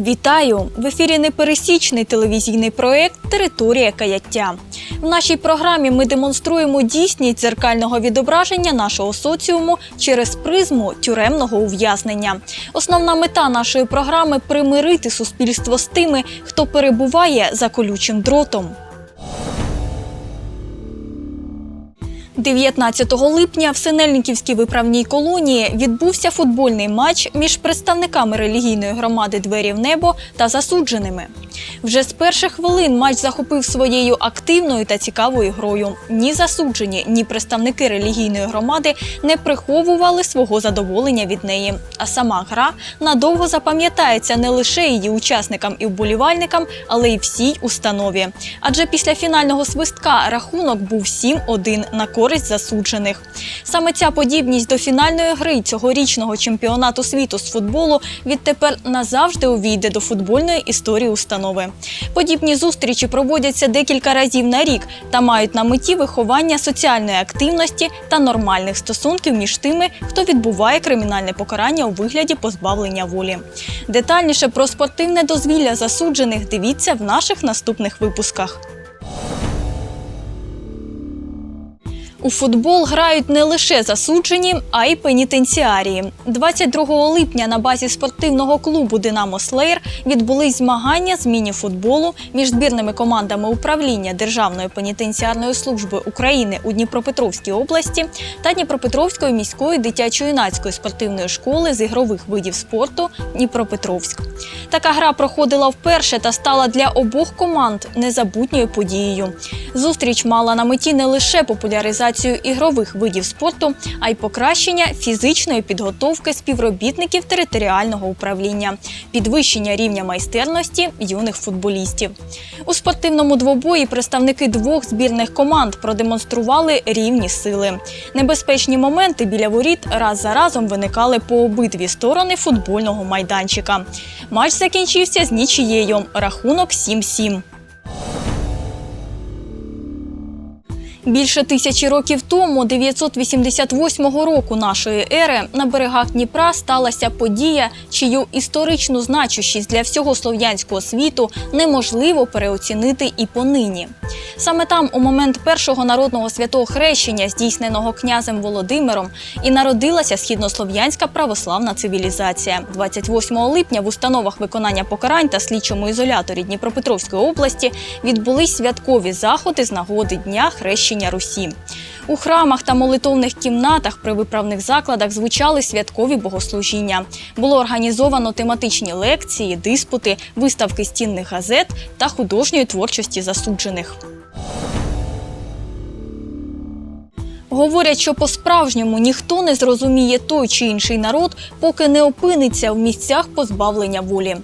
Вітаю! В ефірі непересічний телевізійний проект Територія каяття. В нашій програмі ми демонструємо дійсність дзеркального відображення нашого соціуму через призму тюремного ув'язнення. Основна мета нашої програми примирити суспільство з тими, хто перебуває за колючим дротом. 19 липня в Синельниківській виправній колонії відбувся футбольний матч між представниками релігійної громади Двері в небо та засудженими. Вже з перших хвилин матч захопив своєю активною та цікавою грою. Ні засуджені, ні представники релігійної громади не приховували свого задоволення від неї. А сама гра надовго запам'ятається не лише її учасникам і вболівальникам, але й всій установі. Адже після фінального свистка рахунок був 7-1 на користь засуджених. Саме ця подібність до фінальної гри цьогорічного чемпіонату світу з футболу відтепер назавжди увійде до футбольної історії установи. Подібні зустрічі проводяться декілька разів на рік та мають на меті виховання соціальної активності та нормальних стосунків між тими, хто відбуває кримінальне покарання у вигляді позбавлення волі. Детальніше про спортивне дозвілля засуджених дивіться в наших наступних випусках. У футбол грають не лише засуджені, а й пенітенціарії. 22 липня на базі спортивного клубу Динамо Слеєр відбулись змагання з міні-футболу між збірними командами управління Державної пенітенціарної служби України у Дніпропетровській області та Дніпропетровської міської дитячо-юнацької спортивної школи з ігрових видів спорту Дніпропетровськ. Така гра проходила вперше та стала для обох команд незабутньою подією. Зустріч мала на меті не лише популяризацію ігрових видів спорту, а й покращення фізичної підготовки співробітників територіального управління, підвищення рівня майстерності юних футболістів. У спортивному двобої представники двох збірних команд продемонстрували рівні сили. Небезпечні моменти біля воріт раз за разом виникали по обидві сторони футбольного майданчика. Матч закінчився з нічією. Рахунок 7-7. Більше тисячі років тому, 988 року нашої ери, на берегах Дніпра сталася подія, чию історичну значущість для всього слов'янського світу неможливо переоцінити і понині. Саме там, у момент першого народного святого хрещення, здійсненого князем Володимиром, і народилася східнослов'янська православна цивілізація. 28 липня в установах виконання покарань та слідчому ізоляторі Дніпропетровської області відбулись святкові заходи з нагоди дня хрещення Русі. У храмах та молитовних кімнатах при виправних закладах звучали святкові богослужіння. Було організовано тематичні лекції, диспути, виставки стінних газет та художньої творчості засуджених. Говорять, що по-справжньому ніхто не зрозуміє той чи інший народ, поки не опиниться в місцях позбавлення волі.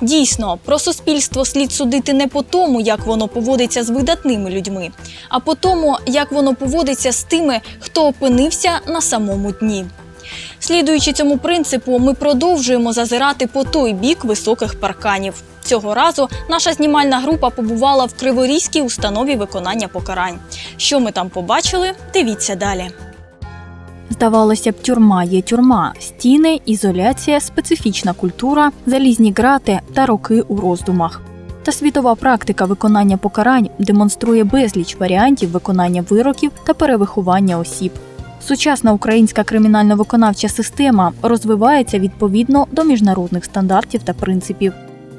Дійсно, про суспільство слід судити не по тому, як воно поводиться з видатними людьми, а по тому, як воно поводиться з тими, хто опинився на самому дні. Слідуючи цьому принципу, ми продовжуємо зазирати по той бік високих парканів. Цього разу наша знімальна група побувала в Криворізькій установі виконання покарань. Що ми там побачили, дивіться далі. Здавалося б, тюрма є тюрма, стіни, ізоляція, специфічна культура, залізні грати та роки у роздумах. Та світова практика виконання покарань демонструє безліч варіантів виконання вироків та перевиховання осіб. Сучасна українська кримінально-виконавча система розвивається відповідно до міжнародних стандартів та принципів.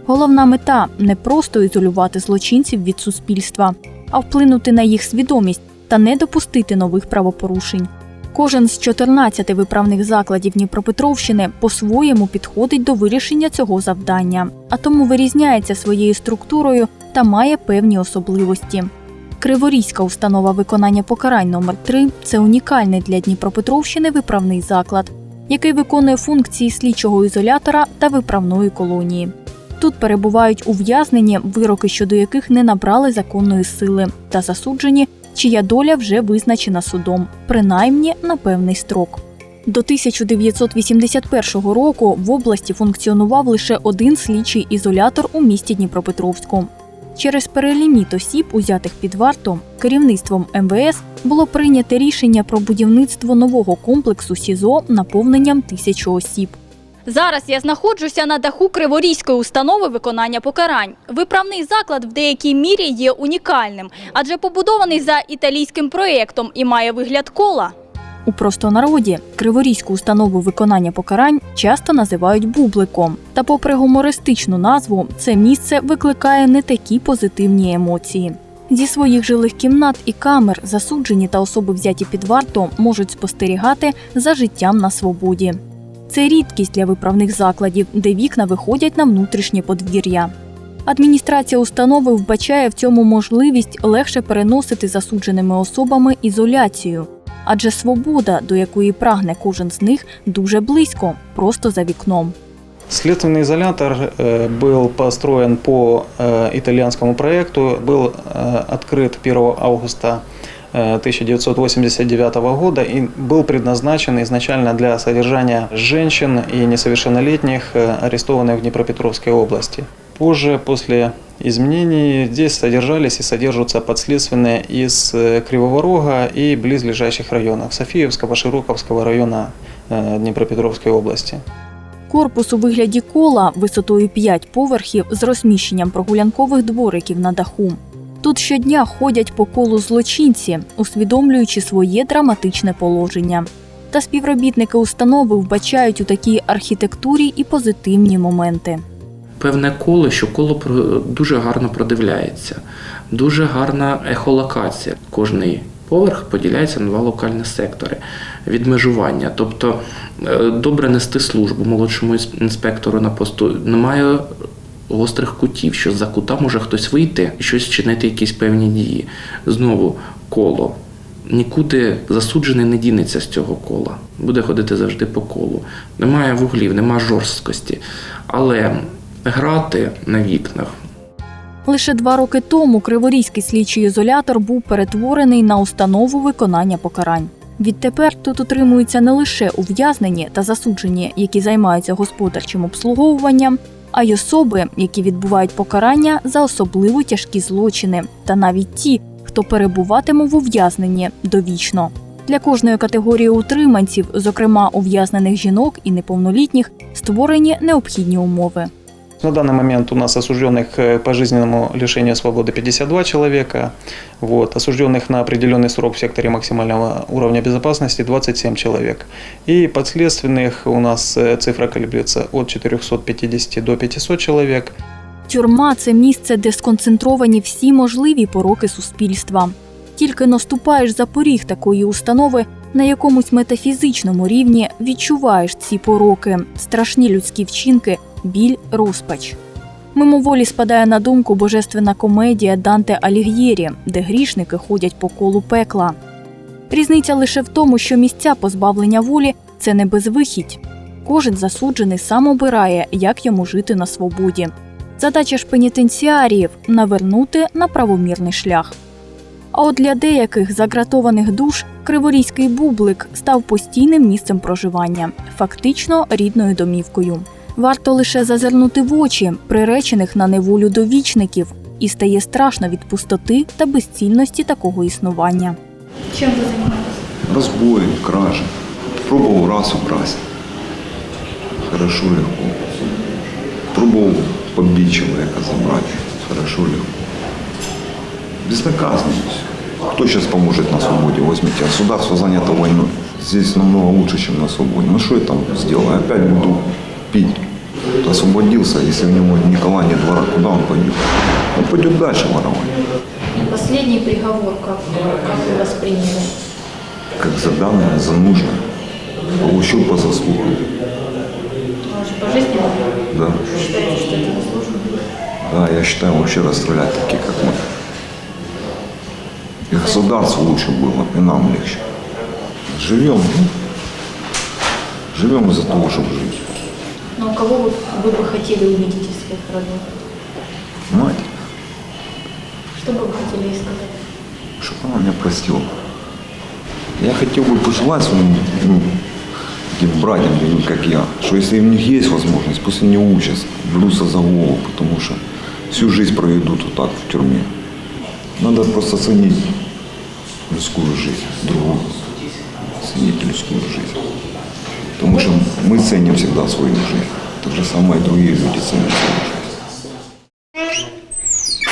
Головна мета не просто ізолювати злочинців від суспільства, а вплинути на їх свідомість та не допустити нових правопорушень. Кожен з 14 виправних закладів Дніпропетровщини по-своєму підходить до вирішення цього завдання, а тому вирізняється своєю структурою та має певні особливості. Криворізька установа виконання покарань номер 3 це унікальний для Дніпропетровщини виправний заклад, який виконує функції слідчого ізолятора та виправної колонії. Тут перебувають ув'язнені, вироки щодо яких не набрали законної сили, та засуджені, чия доля вже визначена судом, принаймні на певний строк. До 1981 року в області функціонував лише один слідчий ізолятор у місті Дніпропетровську. Через переліміт осіб, узятих під варту, керівництвом МВС було прийнято рішення про будівництво нового комплексу СІЗО наповненням тисячі осіб. Зараз я знаходжуся на даху Криворізької установи виконання покарань. Виправний заклад в деякій мірі є унікальним, адже побудований за італійським проєктом і має вигляд кола. У простонароді Криворізьку установу виконання покарань часто називають бубликом. Та попри гумористичну назву, це місце викликає не такі позитивні емоції. Зі своїх жилих кімнат і камер засуджені та особи взяті під варту можуть спостерігати за життям на свободі. Це рідкість для виправних закладів, де вікна виходять на внутрішнє подвір'я. Адміністрація установи вбачає в цьому можливість легше переносити засудженими особами ізоляцію, адже свобода, до якої прагне кожен з них, дуже близько, просто за вікном. Следственный изолятор э, был построен по э, итальянскому проекту, был э, открыт 1 августа э, 1989 года и был предназначен изначально для содержания женщин и несовершеннолетних, э, арестованных в Днепропетровской области. Позже, после изменений, здесь содержались и содержатся подследственные из э, Кривого Рога и близлежащих районов Софиевского, Широковского района э, Днепропетровской области. Корпус у вигляді кола висотою 5 поверхів з розміщенням прогулянкових двориків на даху. Тут щодня ходять по колу злочинці, усвідомлюючи своє драматичне положення. Та співробітники установи вбачають у такій архітектурі і позитивні моменти. певне коло, що коло дуже гарно продивляється, дуже гарна ехолокація. Кожний поверх поділяється на два локальні сектори відмежування. Тобто е, добре нести службу молодшому інспектору на посту. Немає гострих кутів, що за кута може хтось вийти і щось чинити, якісь певні дії. Знову коло. Нікуди засуджений не дінеться з цього кола. Буде ходити завжди по колу. Немає вуглів, немає жорсткості. Але грати на вікнах Лише два роки тому Криворізький слідчий ізолятор був перетворений на установу виконання покарань. Відтепер тут утримуються не лише ув'язнені та засуджені, які займаються господарчим обслуговуванням, а й особи, які відбувають покарання за особливо тяжкі злочини, та навіть ті, хто перебуватиме в ув'язненні довічно. Для кожної категорії утриманців, зокрема ув'язнених жінок і неповнолітніх, створені необхідні умови. На данный момент у нас осужденных к пожизненному лишению свободы 52 человека, вот, осужденных на определенный срок в секторе максимального уровня безопасности 27 человек. И подследственных у нас э, цифра колеблется от 450 до 500 человек. Тюрма це місце, де сконцентровані всі можливі пороки суспільства. Тільки наступаєш за поріг такої установи, на якомусь метафізичному рівні відчуваєш ці пороки, страшні людські вчинки, біль, розпач. Мимоволі спадає на думку божественна комедія Данте Аліг'єрі, де грішники ходять по колу пекла. Різниця лише в тому, що місця позбавлення волі це не безвихідь. Кожен засуджений сам обирає, як йому жити на свободі. Задача ж пенітенціаріїв навернути на правомірний шлях. А от для деяких загратованих душ Криворізький бублик став постійним місцем проживання, фактично рідною домівкою. Варто лише зазирнути в очі приречених на неволю довічників, і стає страшно від пустоти та безцільності такого існування. Чим ви займаєтеся? Разбой, кражи. Пробовал раз украсть. Хорошо, легко. Пробовал побить человека, забрать. Хорошо, легко. Безнаказанность. Кто сейчас поможет на свободе? Возьмите. Государство занято войной. Здесь намного лучше, чем на свободе. Ну что я там сделаю? Опять буду пить. Освободился, если у него ни кола, ни двора, куда он пойдет? Он пойдет дальше воровать. Последний приговор, как, как вы восприняли? Как за данное, за нужное. Получил по заслугам. Пожизненно Да. считаете, что это заслуженно? Да, я считаю, вообще расстрелять таких, как мы. И государству лучше было, и нам легче. Живем, ну, живем из-за того, чтобы жить. Кого вы, вы бы хотели увидеть из своих родных? Мать, Что бы вы хотели ей сказать? чтобы она меня простила. Я хотел бы пожелать своим ну, таким братьям, как я, что если у них есть возможность, пусть они учатся, берутся за голову, потому что всю жизнь проведут вот так в тюрьме. Надо просто ценить людскую жизнь, другую. Ценить людскую жизнь. Потому что мы ценим всегда свою жизнь. Так же самое и другие люди.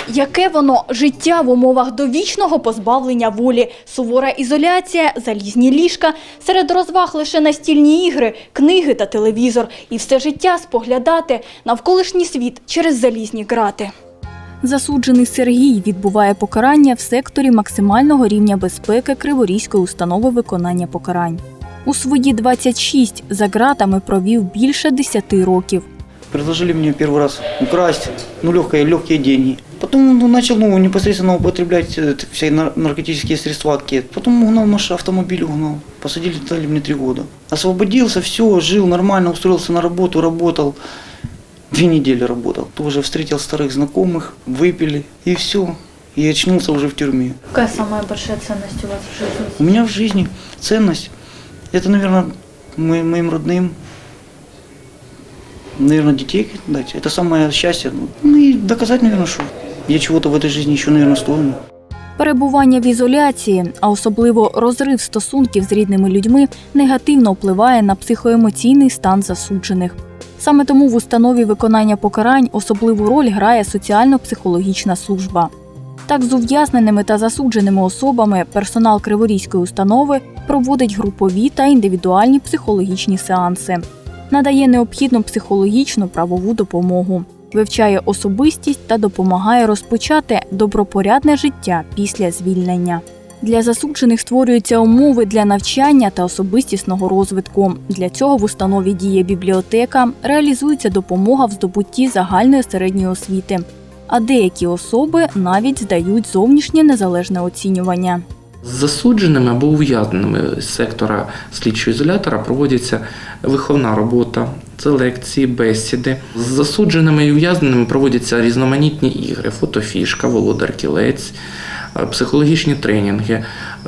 Яке воно життя в умовах довічного позбавлення волі, сувора ізоляція, залізні ліжка, серед розваг лише настільні ігри, книги та телевізор, і все життя споглядати навколишній світ через залізні грати. Засуджений Сергій відбуває покарання в секторі максимального рівня безпеки Криворізької установи виконання покарань. У свої 26 за ґратами провів більше 10 років. Предложили мне первый раз украсть, ну, легкие, легкие деньги. Потом ну, начал ну, непосредственно употреблять э, все нар- наркотические средства, кет. Потом угнал наш автомобиль, угнал. Посадили, дали мне три года. Освободился, все, жил нормально, устроился на работу, работал. Две недели работал. Тоже встретил старых знакомых, выпили, и все. И очнулся уже в тюрьме. Какая самая большая ценность у вас в жизни? У меня в жизни ценность, это, наверное, мо- моим родным, наверное, детей дать. Это самое счастье. Ну и доказать, наверное, что я чего-то в этой жизни еще, наверное, стою. Перебування в ізоляції, а особливо розрив стосунків з рідними людьми, негативно впливає на психоемоційний стан засуджених. Саме тому в установі виконання покарань особливу роль грає соціально-психологічна служба. Так, з ув'язненими та засудженими особами персонал Криворізької установи проводить групові та індивідуальні психологічні сеанси, надає необхідну психологічну правову допомогу, вивчає особистість та допомагає розпочати добропорядне життя після звільнення. Для засуджених створюються умови для навчання та особистісного розвитку. Для цього в установі діє бібліотека, реалізується допомога в здобутті загальної середньої освіти. А деякі особи навіть здають зовнішнє незалежне оцінювання. З засудженими або ув'язненими з сектора слідчого ізолятора проводиться виховна робота, це лекції, бесіди. З засудженими і ув'язненими проводяться різноманітні ігри, фотофішка, володар кілець, е, психологічні тренінги.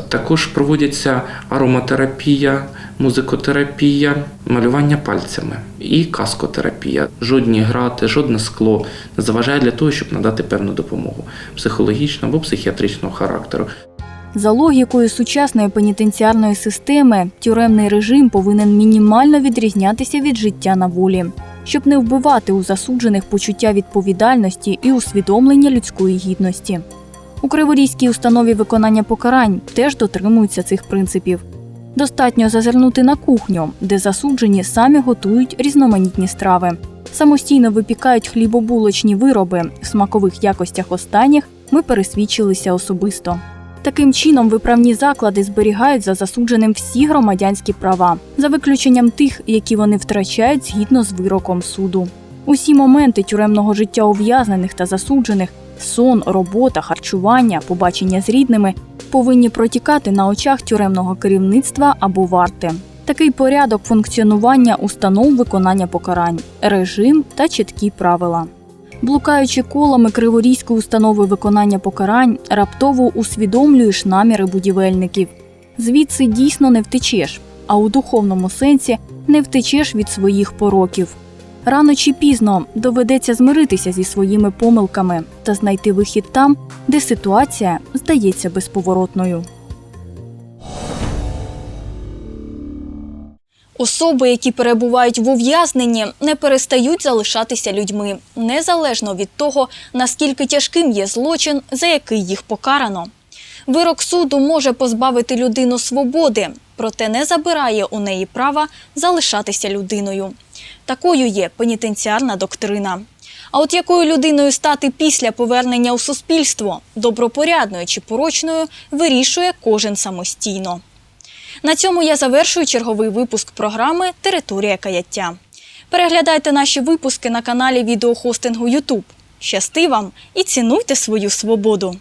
Також проводяться ароматерапія, музикотерапія, малювання пальцями і каскотерапія. Жодні грати, жодне скло не заважає для того, щоб надати певну допомогу психологічного або психіатричного характеру. За логікою сучасної пенітенціарної системи, тюремний режим повинен мінімально відрізнятися від життя на волі, щоб не вбивати у засуджених почуття відповідальності і усвідомлення людської гідності. У Криворізькій установі виконання покарань теж дотримуються цих принципів. Достатньо зазирнути на кухню, де засуджені самі готують різноманітні страви, самостійно випікають хлібобулочні вироби, в смакових якостях останніх ми пересвідчилися особисто. Таким чином, виправні заклади зберігають за засудженим всі громадянські права, за виключенням тих, які вони втрачають згідно з вироком суду. Усі моменти тюремного життя ув'язнених та засуджених сон, робота, харчування, побачення з рідними повинні протікати на очах тюремного керівництва або варти. Такий порядок функціонування установ виконання покарань, режим та чіткі правила. Блукаючи колами Криворізької установи виконання покарань, раптово усвідомлюєш наміри будівельників. Звідси дійсно не втечеш, а у духовному сенсі не втечеш від своїх пороків. Рано чи пізно доведеться змиритися зі своїми помилками та знайти вихід там, де ситуація здається безповоротною. Особи, які перебувають в ув'язненні, не перестають залишатися людьми, незалежно від того, наскільки тяжким є злочин, за який їх покарано. Вирок суду може позбавити людину свободи, проте не забирає у неї права залишатися людиною. Такою є пенітенціарна доктрина. А от якою людиною стати після повернення у суспільство, добропорядною чи порочною, вирішує кожен самостійно. На цьому я завершую черговий випуск програми Територія каяття. Переглядайте наші випуски на каналі відеохостингу YouTube. Щасти вам і цінуйте свою свободу!